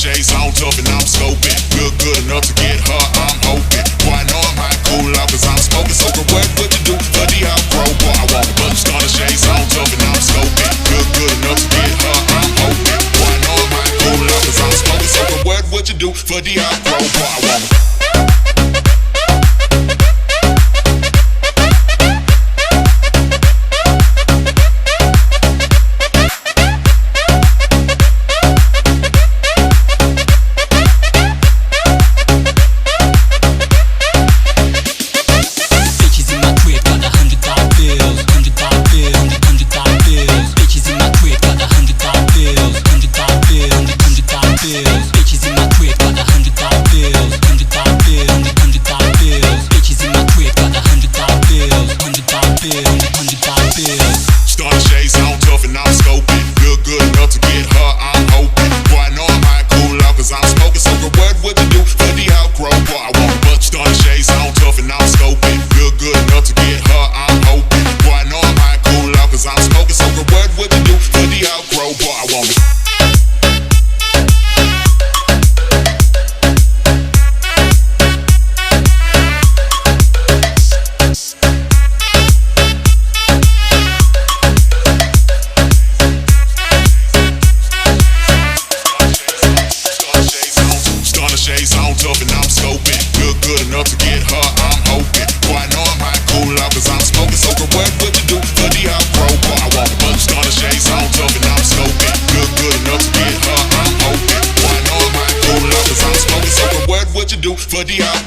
shades on top and I'm scoping. Look good enough to get her, I'm hoping. Boy, I know I'm high, cool out cause I'm smoking. So the work what you do for the outgrow. Boy, I want a bunch of shades on top and I'm scoping. Look good enough to get her, I'm hoping. Boy, I know I'm high, cool out cause I'm smoking. So the work what you do for the outgrow. Boy, I want enough to get her, I'm hoping. Boy, I know I might cool out, cause I'm smoking. So, what would you do for the hot crow? I want a bunch of starter shades on, tough and I'm smoking. Good, good enough to get her, I'm hoping. Boy, I know I might cool out, cause I'm smoking. So, what would you do for the hot